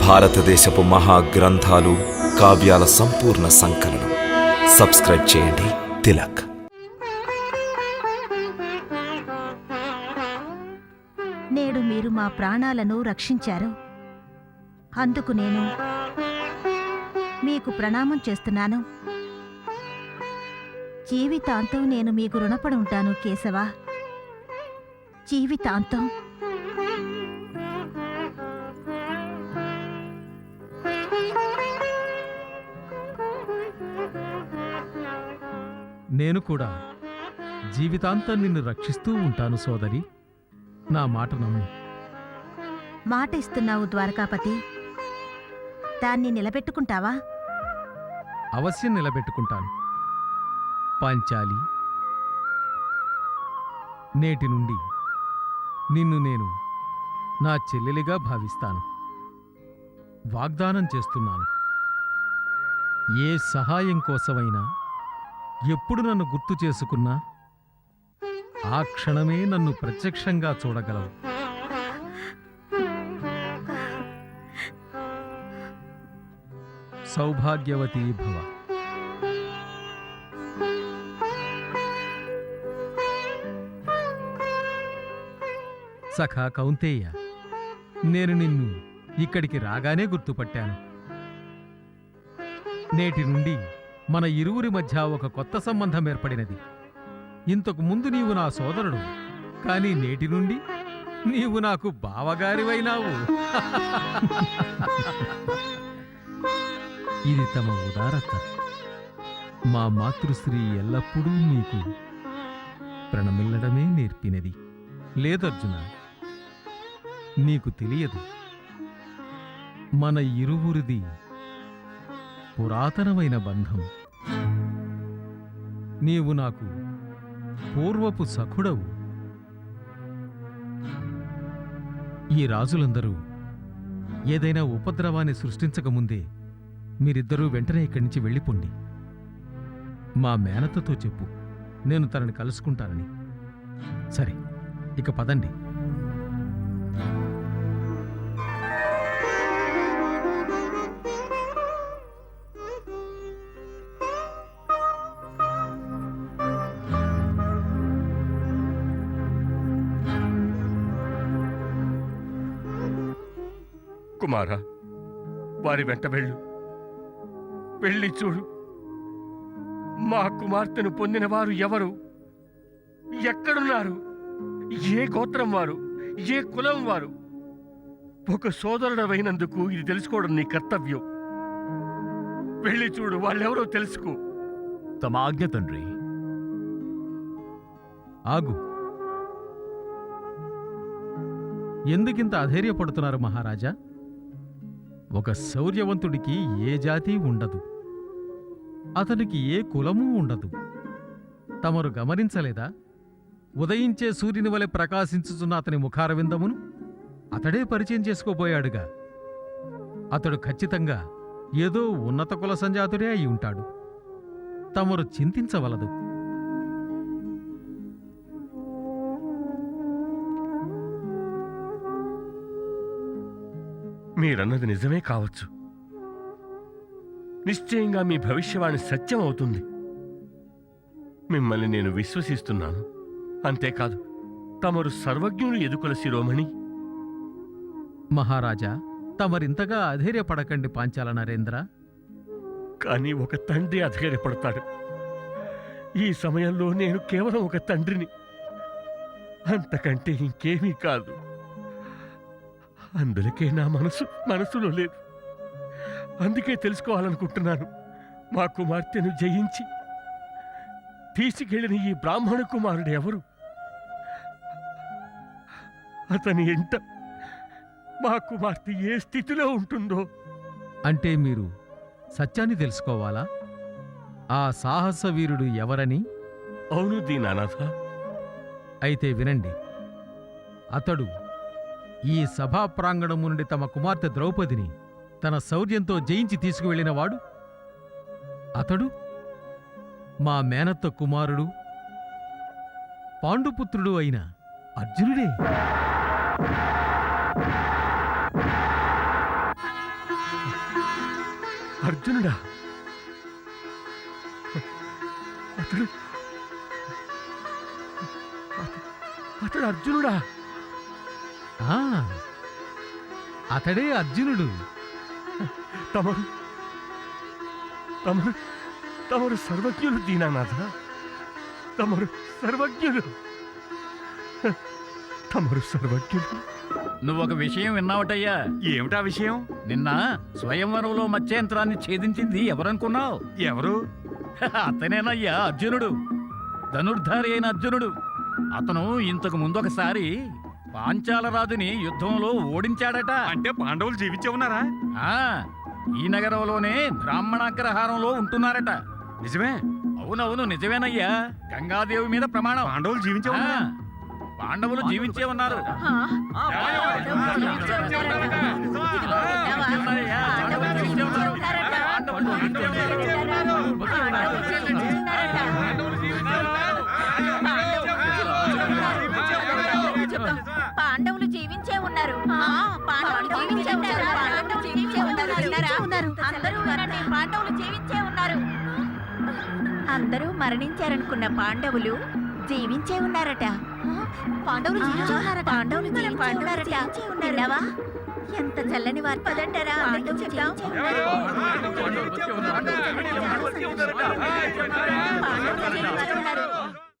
భారతదేశపు మహా గ్రంథాలు కావ్యాల సంపూర్ణ సంకలనం. సబ్స్క్రైబ్ చేయండి. తిలక్. నేడు మీరు మా ప్రాణాలను రక్షించారు. అందుకు నేను మీకు ప్రణామం చేస్తున్నాను. జీవితాంతం నేను మీకు రుణపడి ఉంటాను కేశవ. జీవితాంతం నేను కూడా జీవితాంతం నిన్ను రక్షిస్తూ ఉంటాను సోదరి. నా మాట నమ్ము. మాట ఇస్తున్నావు ద్వారకాపతి. దాన్ని నిలబెట్టుకుంటావా? అవశ్యం నిలబెట్టుకుంటాను. పాంచాలి నేటి నుండి నిన్ను నేను నా చెల్లెలిగా భావిస్తాను. వాగ్దానం చేస్తున్నాను. ఏ సహాయం కోసమైనా ఎప్పుడు నన్ను గుర్తు చేసుకున్నా? ఆ క్షణమే నన్ను ప్రత్యక్షంగా చూడగలవు. సౌభాగ్యవతీ భవ. సఖా కౌంతేయ నేను నిన్ను ఇక్కడికి రాగానే గుర్తుపట్టాను. నేటి నుండి మన ఇరువురి మధ్య ఒక కొత్త సంబంధం ఏర్పడినది. ఇంతకు ముందు నీవు నా సోదరుడు కానీ నేటి నుండి నీవు నాకు బావగారివైనావు. ఇది తమ ఉదారత. మా మాతృశ్రీ ఎల్లప్పుడూ మీకు ప్రణమిల్లడమే నేర్పినది. లేదర్జున నీకు తెలియదు. మన ఇరువురిది పురాతనమైన బంధం. నీవు నాకు పూర్వపు సఖుడవు. ఈ రాజులందరూ ఏదైనా ఉపద్రవాన్ని సృష్టించకముందే మీరిద్దరూ వెంటనే ఇక్కడి నుంచి వెళ్ళిపోండి. మా మేనతతో చెప్పు నేను తనని కలుసుకుంటానని. సరే ఇక పదండి. కుమారా వారి వెంట వెళ్ళు. వెళ్ళి చూడు. మా కుమార్తెను పొందిన వారు ఎవరు? ఎక్కడున్నారు? ఏ గోత్రం వారు? ఏ కులం వారు? ఒక సోదరుడవైనందుకు ఇది తెలుసుకోవడం నీ కర్తవ్యం. వెళ్ళి చూడు వాళ్ళెవరో తెలుసుకో. తమ ఆజ్ఞ తండ్రి. ఆగు. ఎందుకింత అధైర్యపడుతున్నారు మహారాజా? ఒక శౌర్యవంతుడికి ఏ జాతి ఉండదు. అతనికి ఏ కులమూ ఉండదు. తమరు గమనించలేదా? ఉదయించే సూర్యుని వలె ప్రకాశించుచున్న అతని ముఖారవిందమును అతడే పరిచయం చేసుకోబోయాడుగా. అతడు ఖచ్చితంగా ఏదో ఉన్నత కుల సంజాతుడే అయి ఉంటాడు. తమరు చింతించవలదు. మీరన్నది నిజమే కావచ్చు. నిశ్చయంగా మీ భవిష్యవాణి సత్యం అవుతుంది. మిమ్మల్ని నేను విశ్వసిస్తున్నాను. అంతేకాదు తమరు సర్వజ్ఞులు ఎదుకుల శిరోమణి. మహారాజా తమరింతగా అధైర్యపడకండి పాంచాల నరేంద్ర. కానీ ఒక తండ్రి అధైర్యపడతాడు. ఈ సమయంలో నేను కేవలం ఒక తండ్రిని. అంతకంటే ఇంకేమీ కాదు. అందులకే నా మనసు మనసులో లేదు. అందుకే తెలుసుకోవాలనుకుంటున్నాను. మా కుమార్తెను జయించి తీసుకెళ్ళిన ఈ బ్రాహ్మణ కుమారుడు ఎవరు? అతని ఎంట మా కుమార్తె ఏ స్థితిలో ఉంటుందో? అంటే మీరు సత్యాన్ని తెలుసుకోవాలా? ఆ సాహస వీరుడు ఎవరని? అవును దీనానాథ. అయితే వినండి. అతడు ఈ సభా ప్రాంగణము నుండి తమ కుమార్తె ద్రౌపదిని తన శౌర్యంతో జయించి తీసుకువెళ్ళినవాడు అతడు? మా మేనత్త కుమారుడు? పాండుపుత్రుడు అయిన అర్జునుడే? అర్జునుడా? అతడు? అతడు అర్జునుడా? అతడే అర్జునుడు. తమరు తమరు తమరు సర్వజ్ఞులు దీనానాథ. తమరు సర్వజ్ఞులు. తమరు సర్వజ్ఞులు. నువ్వు ఒక విషయం విన్నావటయ్యా. ఏమిటా విషయం? నిన్న స్వయంవరంలో మత్స్యంత్రాన్ని ఛేదించింది ఎవరనుకున్నావు? ఎవరు? అతనేనయ్యా అర్జునుడు. ధనుర్ధారి అయిన అర్జునుడు. అతను ఇంతకు ముందొకసారి పాంచాల రాజుని యుద్ధంలో ఓడించాడట అంటే పాండవులు జీవించే ఉన్నారా ఆ ఈ నగరంలోనే బ్రాహ్మణాగ్రహారంలో ఉంటున్నారట నిజమే అవునవును నిజమేనయ్యా గంగాదేవి మీద ప్రమాణం పాండవులు జీవించే ఉన్నారా పాండవులు జీవించే ఉన్నారు అందరూ వినండి పాండవులు జీవించే ఉన్నారు. అందరూ మరణించారనుకున్న పాండవులు జీవించే ఉన్నారట. పాండవులు జీవించే ఉన్నారట. పాండవులు జీవించే ఉన్నారట. విన్నావా ఎంత చల్లని వార్త. పదంటారా? పాండవులు